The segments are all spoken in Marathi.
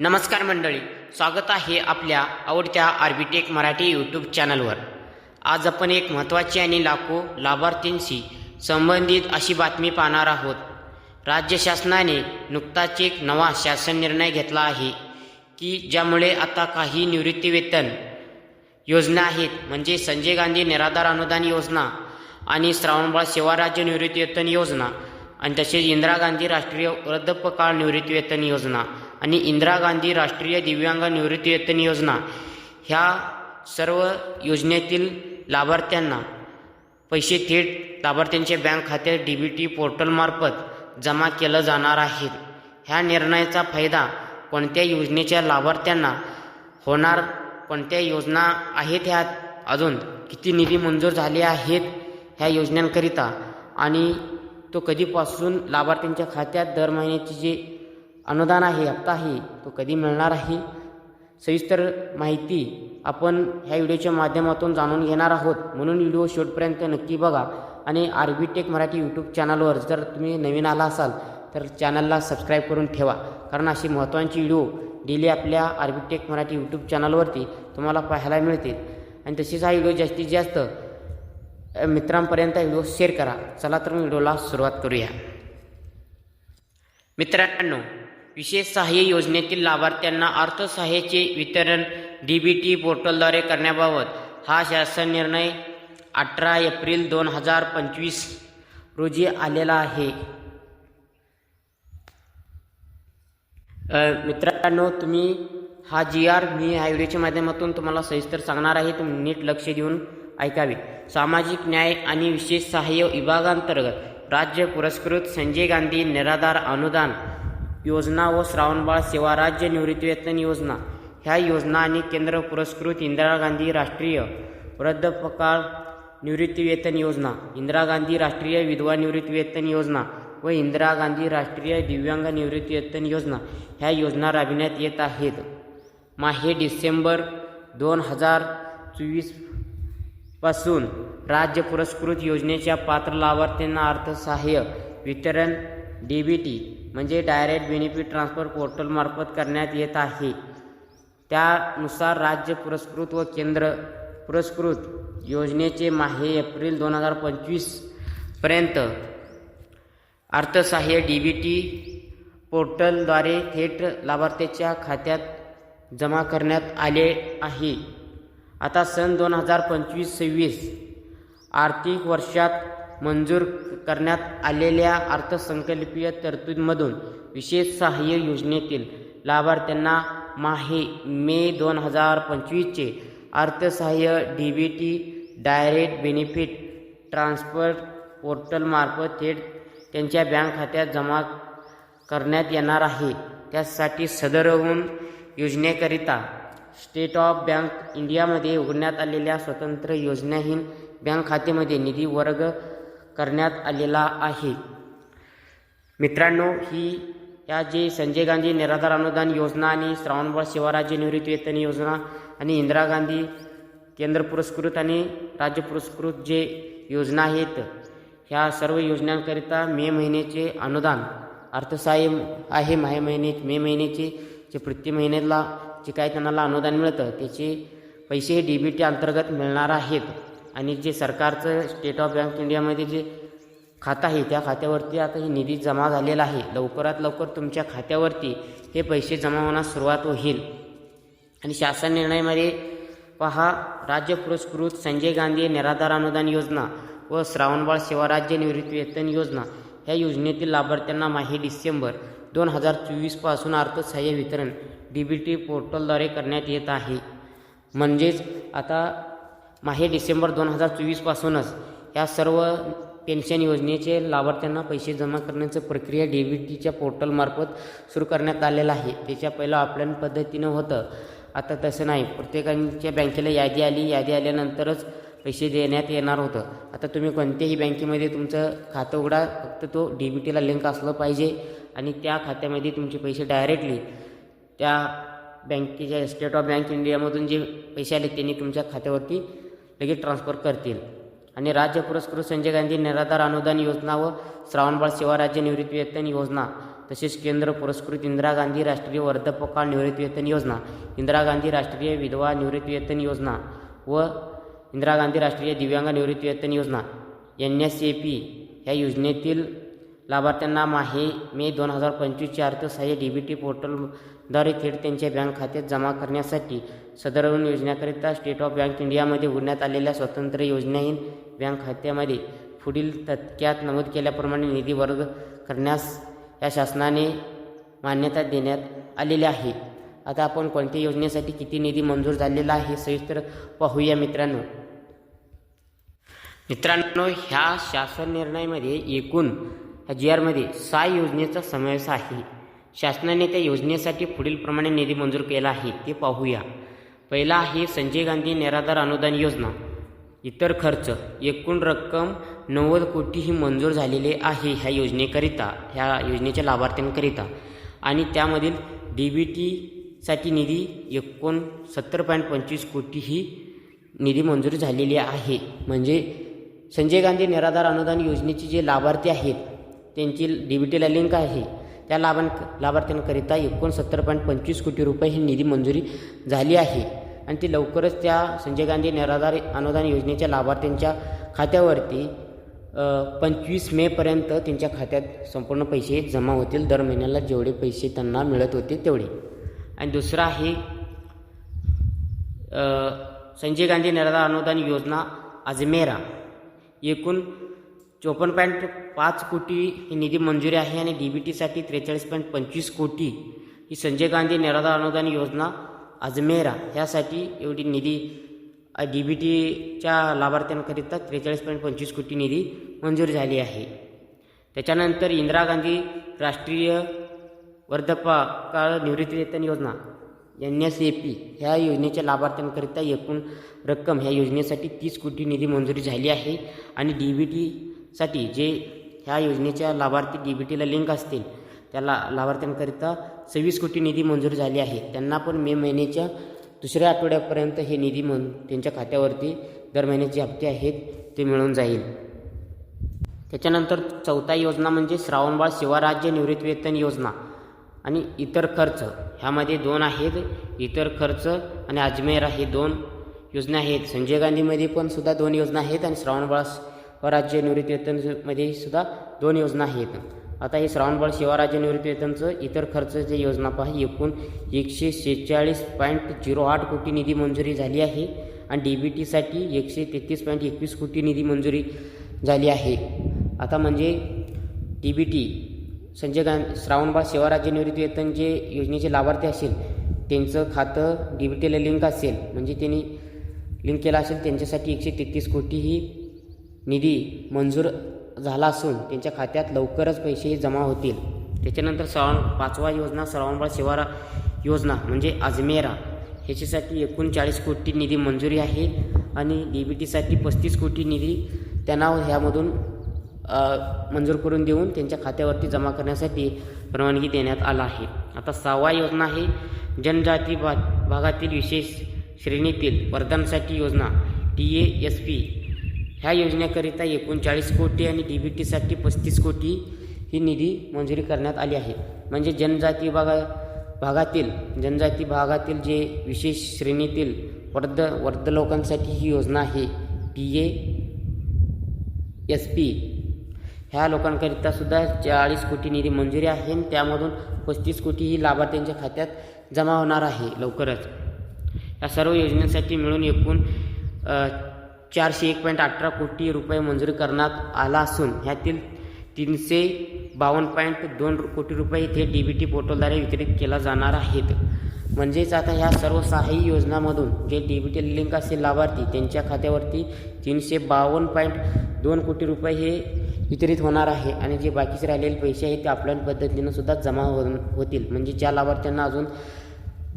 नमस्कार मंडळी स्वागत आहे आपल्या आवडत्या आर्बिटेक मराठी यूट्यूब चॅनलवर आज आपण एक महत्त्वाची आणि लाखो लाभार्थींशी संबंधित अशी बातमी पाहणार आहोत. राज्य शासनाने नुकताच एक नवा शासन निर्णय घेतला आहे की ज्यामुळे आता काही निवृत्तीवेतन योजना आहेत म्हणजे संजय गांधी निराधार अनुदान योजना आणि श्रावणबाळ सेवा राज्य निवृत्तीवेतन योजना आणि तसेच इंदिरा गांधी राष्ट्रीय वृद्धपकाळ निवृत्तीवेतन योजना आणि इंदिरा गांधी राष्ट्रीय दिव्यांग निवृत्तीवेतन योजना ह्या सर्व योजनेतील लाभार्थ्यांना पैसे थेट लाभार्थ्यांच्या बँक खात्यात डी बी टी पोर्टलमार्फत जमा केलं जाणार आहे. ह्या निर्णयाचा फायदा कोणत्या योजनेच्या लाभार्थ्यांना होणार कोणत्या योजना आहेत ह्यात अजून किती निधी मंजूर झाले आहेत ह्या योजनांकरिता आणि तो कधीपासून लाभार्थ्यांच्या खात्यात दर महिन्याची जी अनुदान आहे हप्ता आहे तो कधी मिळणार आहे? सविस्तर माहिती आपण ह्या व्हिडिओच्या माध्यमातून जाणून घेणार आहोत. म्हणून व्हिडिओ शेवटपर्यंत नक्की बघा. आणि आर्बिटेक मराठी यूट्यूब चॅनलवर जर तुम्ही नवीन आला असाल तर चॅनलला सबस्क्राईब करून ठेवा. कारण अशी महत्त्वाची व्हिडिओ डेली आपल्या आर्बिटेक मराठी यूट्यूब चॅनलवरती तुम्हाला पाहायला मिळतील. आणि तसेच हा व्हिडिओ जास्तीत जास्त मित्रांपर्यंत व्हिडिओ शेअर करा. चला तर मग व्हिडिओला सुरुवात करूया. मित्रांनो विशेष सहाय्य योजनेतील लाभार्थ्यांना अर्थसहाय्याचे वितरण डी बी टी पोर्टलद्वारे करण्याबाबत हा शासन निर्णय अठरा एप्रिल दोन हजार पंचवीस रोजी आलेला आहे. मित्रांनो तुम्ही हा जी आर मी ह्या व्हिडिओच्या माध्यमातून तुम्हाला सविस्तर सांगणार आहे. तुम्ही नीट लक्ष देऊन ऐकावे. सामाजिक न्याय आणि विशेष सहाय्य विभागांतर्गत राज्य पुरस्कृत संजय गांधी निराधार अनुदान योजना व श्रावणबाळ सेवा राज्य निवृत्तीवेतन योजना. ह्या योजना आणि केंद्र पुरस्कृत इंदिरा गांधी राष्ट्रीय वृद्धपकाळ निवृत्तीवेतन योजना इंदिरा गांधी राष्ट्रीय विधवा निवृत्तीवेतन योजना व इंदिरा गांधी राष्ट्रीय दिव्यांग निवृत्तीवेतन योजना ह्या योजना राबविण्यात येत आहेत. माहे डिसेंबर दोन हजार चोवीसपासून राज्य पुरस्कृत योजनेच्या पात्र लाभार्थ्यांना अर्थसहाय्य वितरण डी बी टी म्हणजे डायरेक्ट बेनिफिट ट्रान्सफर पोर्टलमार्फत करण्यात येत आहे. त्यानुसार राज्य पुरस्कृत व केंद्र पुरस्कृत योजनेचे माहे एप्रिल दोन हजार पंचवीसपर्यंत अर्थसहाय्य डी बी टी पोर्टलद्वारे थेट लाभार्थ्याच्या खात्यात जमा करण्यात आले आहे. आता सन दोन हजार पंचवीस सव्वीस आर्थिक वर्षात मंजूर करण्यात आलेल्या अर्थसंकल्पीय तरतूदमधून विशेष सहाय्य योजनेतील लाभार्थ्यांना माहे मे दोन हजार पंचवीसचे अर्थसहाय्य D B T direct benefit transfer पोर्टलमार्फत थेट त्यांच्या बँक खात्यात जमा करण्यात येणार आहे. त्यासाठी सदरहून योजनेकरिता स्टेट ऑफ बँक इंडियामध्ये उघडण्यात आलेल्या स्वतंत्र योजनाहीन बँक खात्यामध्ये निधी वर्ग करण्यात आलेला आहे. मित्रांनो ही या जे संजय गांधी निराधार अनुदान योजना आणि श्रावणबाळ शिवराज्य निवृत्तीवेतन योजना आणि इंदिरा गांधी केंद्र पुरस्कृत आणि राज्य पुरस्कृत जे योजना आहेत ह्या सर्व योजनांकरिता मे महिन्याचे अनुदान अर्थसहाय्य आहे. मे महिने मे महिन्याचे जे प्रति महिन्याला जे काय त्यांना अनुदान मिळतं त्याचे पैसे हे डी बी टी अंतर्गत मिळणार आहेत. आणि जे सरकारचं स्टेट ऑफ बँक इंडियामध्ये जे खातं आहे त्या खात्यावरती आता हे निधी जमा झालेला आहे. लवकरात लवकर तुमच्या खात्यावरती हे पैसे जमा होण्यास सुरुवात होईल. आणि शासन निर्णयामध्ये पहा राज्य पुरस्कृत संजय गांधी निराधार अनुदान योजना व श्रावणबाळ सेवा राज्य निवृत्ती वेतन योजना ह्या योजनेतील लाभार्थ्यांना माही डिसेंबर दोन हजार चोवीसपासून अर्थसहाय्य वितरण डी बी टी पोर्टलद्वारे करण्यात येत आहे. म्हणजेच आता माहे डिसेंबर दोन हजार चोवीसपासूनच या सर्व पेन्शन योजनेचे लाभार्थ्यांना पैसे जमा करण्याचं प्रक्रिया डी बी टीच्या पोर्टलमार्फत सुरू करण्यात आलेलं आहे. त्याच्या पहिलं ऑफलाईन पद्धतीनं होतं. आता तसं नाही. प्रत्येकांच्या बँकेला यादी आली. यादी आल्यानंतरच पैसे देण्यात येणार होतं. आता तुम्ही कोणत्याही बँकेमध्ये तुमचं खातं उघडा. फक्त तो डी बी टीला लिंक असलं पाहिजे आणि त्या खात्यामध्ये तुमचे पैसे डायरेक्टली त्या बँकेच्या स्टेट ऑफ बँक इंडियामधून जे पैसे आले त्यांनी तुमच्या खात्यावरती लगेच ट्रान्सफर करतील. आणि राज्य पुरस्कृत संजय गांधी निराधार अनुदान योजना व श्रावणबाळ सेवा राज्य निवृत्ती वेतन योजना तसेच केंद्र पुरस्कृत इंदिरा गांधी राष्ट्रीय वर्धापकाळ निवृत्तीवेतन योजना इंदिरा गांधी राष्ट्रीय विधवा निवृत्तीवेतन योजना व इंदिरा गांधी राष्ट्रीय दिव्यांग निवृत्तीवेतन योजना एन एस ए पी ह्या योजनेतील लाभार्थ्यांना माही मे दोन हजार पंचवीसचे अर्थसहाय्य डी बी टी पोर्टलद्वारे थेट त्यांच्या बँक खात्यात जमा करण्यासाठी सदरवून योजनेकरिता स्टेट ऑफ बँक इंडियामध्ये उघडण्यात आलेल्या स्वतंत्र योजनाहीन बँक खात्यामध्ये पुढील तत्क्यात नमूद केल्याप्रमाणे निधी वर्ग करण्यास या शासनाने मान्यता देण्यात आलेली आहे. आता आपण कोणत्या योजनेसाठी किती निधी मंजूर झालेला आहे सविस्तर पाहूया मित्रांनो. मित्रांनो ह्या शासन निर्णयामध्ये एकूण जी आरमध्ये सहा योजनेचा समावेश आहे. शासनाने त्या योजनेसाठी पुढीलप्रमाणे निधी मंजूर केला आहे ते पाहूया. पहिला आहे संजय गांधी निराधार अनुदान योजना. इतर खर्च एकूण रक्कम नव्वद कोटी ही मंजूर झालेले आहे ह्या योजनेकरिता ह्या योजनेच्या लाभार्थ्यांकरिता. आणि त्यामधील डी बी टीसाठी निधी एकोणसत्तर पॉईंट पंचवीस कोटी ही निधी मंजूर झालेली आहे. म्हणजे संजय गांधी निराधार अनुदान योजनेचे जे लाभार्थी आहेत त्यांची डी बी टीला लिंक आहे. त्या लाभां लाभार्थ्यांकरिता एकोणसत्तर पॉईंट पंचवीस कोटी रुपये ही निधी मंजुरी झाली आहे. आणि ती लवकरच त्या संजय गांधी निराधार अनुदान योजनेच्या लाभार्थ्यांच्या खात्यावरती पंचवीस मेपर्यंत त्यांच्या खात्यात संपूर्ण पैसे जमा होतील. दर महिन्याला जेवढे पैसे त्यांना मिळत होते तेवढे. आणि दुसरं आहे संजय गांधी निराधार अनुदान योजना अजमेरा. एकूण चोपन्न पॉईंट पाच कोटी ही निधी मंजुरी आहे आणि डी बी टीसाठी त्रेचाळीस पॉईंट पंचवीस कोटी ही संजय गांधी निराधार अनुदान योजना अजमेरा ह्यासाठी एवढी निधी डी बी टीच्या लाभार्थ्यांकरिता त्रेचाळीस पॉईंट पंचवीस कोटी निधी मंजूर झाली आहे. त्याच्यानंतर इंदिरा गांधी राष्ट्रीय वर्धापकाळ निवृत्तीवेतन योजना एन एस ए पी ह्या योजनेच्या लाभार्थ्यांकरिता एकूण रक्कम ह्या योजनेसाठी तीस कोटी निधी मंजुरी झाली आहे आणि डी बी टी साठी जे ह्या योजनेच्या लाभार्थी डी बी टीला लिंक असतील त्याला लाभार्थ्यांकरिता सव्वीस कोटी निधी मंजूर झाली आहे. त्यांना पण मे महिन्याच्या दुसऱ्या आठवड्यापर्यंत हे निधी मन त्यांच्या खात्यावरती दर महिन्याचे हप्ते आहेत ते मिळून जाईल. त्याच्यानंतर चौथा योजना म्हणजे श्रावणबाळ शिवराज्य निवृत्तीवेतन योजना आणि इतर खर्च. ह्यामध्ये दोन आहेत इतर खर्च आणि अजमेर हे दोन योजना आहेत. संजय गांधीमध्ये पण सुद्धा दोन योजना आहेत आणि श्रावणबाळ स्वराज्य निवृत्तीवेतनमध्ये सुद्धा दोन योजना आहेत. आता हे श्रावणबाळ शिवराज्य निवृत्तीवेतनचं इतर खर्च जे योजना पहा. एकूण एकशे शेहेचाळीस पॉईंट झिरो आठ कोटी निधी मंजुरी झाली आहे आणि डी बी टीसाठी एकशे तेहतीस पॉईंट एकवीस कोटी निधी मंजुरी झाली आहे. आता म्हणजे D B T Sanjay Gandhi Shravanbal Shivrajya निवृत्तीवेतन जे योजनेचे लाभार्थी असेल त्यांचं खातं डी बी टीला लिंक असेल म्हणजे त्यांनी लिंक केलं असेल त्यांच्यासाठी एकशे तेहतीस कोटी ही निधी मंजूर झाला असून त्यांच्या खात्यात लवकरच पैसेही जमा होतील. त्याच्यानंतर श्रावण पाचवा योजना श्रावणबाळ शिवारा योजना म्हणजे अजमेरा. ह्याच्यासाठी एकोणचाळीस कोटी निधी मंजुरी आहे आणि डी बी टीसाठी पस्तीस कोटी निधी त्यांना ह्यामधून मंजूर करून देऊन त्यांच्या खात्यावरती जमा करण्यासाठी परवानगी देण्यात आला आहे. आता सहावा योजना आहे जनजाती भा भागातील विशेष श्रेणीतील वर्धनसाठी योजना. T A S P. ह्या योजनेकरिता एकोणचाळीस कोटी आणि डी बी टीसाठी पस्तीस कोटी ही निधी मंजुरी करण्यात आली आहे. म्हणजे जनजाती भागा भागातील जनजाती भागातील जे विशेष श्रेणीतील वर्ध वर्ध लोकांसाठी ही योजना आहे पी ए एस पी. ह्या लोकांकरिता सुद्धा चाळीस कोटी निधी मंजुरी आहे आणि त्यामधून पस्तीस कोटी ही लाभार्थ्यांच्या खात्यात जमा होणार आहे लवकरच. या सर्व योजनेसाठी मिळून एकूण चारशे एक पॉईंट अठरा कोटी रुपये मंजूर करण्यात आला असून ह्यातील तीनशे बावन्न पॉईंट दोन कोटी रुपये इथे डी बी टी पोर्टलद्वारे वितरित केला जाणार आहेत. म्हणजेच आता ह्या सर्व सहाही योजनामधून जे डी बी टी लिंक असेल लाभार्थी त्यांच्या खात्यावरती तीनशे बावन्न पॉईंट दोन कोटी रुपये हे वितरित होणार आहे आणि जे बाकीचे राहिलेले पैसे आहेत ते ऑफलाईन पद्धतीनं सुद्धा जमा हो होतील. म्हणजे ज्या लाभार्थ्यांना अजून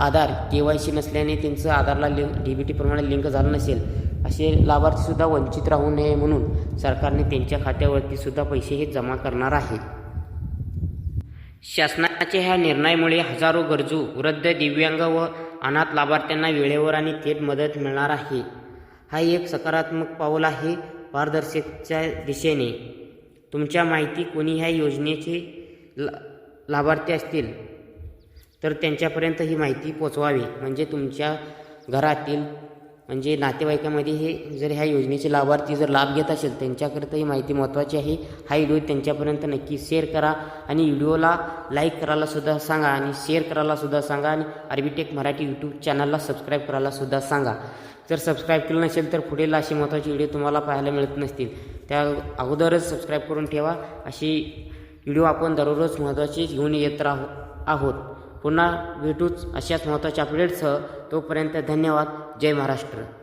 आधार के वाय सी नसल्याने त्यांचं आधारला लिंक डी बी टीप्रमाणे लिंक झालं नसेल असे लाभार्थीसुद्धा वंचित राहू नये म्हणून सरकारने त्यांच्या खात्यावरती सुद्धा पैसे हे जमा करणार आहे. शासनाच्या ह्या निर्णयामुळे हजारो गरजू वृद्ध दिव्यांग व अनाथ लाभार्थ्यांना वेळेवर आणि थेट मदत मिळणार आहे. हा एक सकारात्मक पाऊल आहे पारदर्शकच्या दिशेने. तुमच्या माहिती कोणी ह्या योजनेचे ला लाभार्थी असतील? तर त्यांच्यापर्यंत ही माहिती पोचवावी. म्हणजे तुमच्या घरातील म्हणजे नातेवाईकामध्ये हे जर ह्या योजनेचे लाभार्थी जर लाभ घेत असेल त्यांच्याकरता ही माहिती महत्त्वाची आहे. हा व्हिडिओ त्यांच्यापर्यंत नक्की शेअर करा आणि व्हिडिओला लाईक करायलासुद्धा सांगा आणि शेअर करायलासुद्धा सांगा आणि आर्बिटेक मराठी यूट्यूब चॅनलला सबस्क्राईब करायलासुद्धा सांगा. जर सबस्क्राईब केलं नसेल तर पुढील असे महत्त्वाचे व्हिडिओ तुम्हाला पाहायला मिळत नसतील. त्या अगोदरच सबस्क्राईब करून ठेवा. अशी व्हिडिओ आपण दररोज महत्त्वाचे घेऊन येत राहो आहोत. पुन्हा भेटूच अशाच महत्त्वाच्या अपडेट्सह तोपर्यंत धन्यवाद. जय महाराष्ट्र.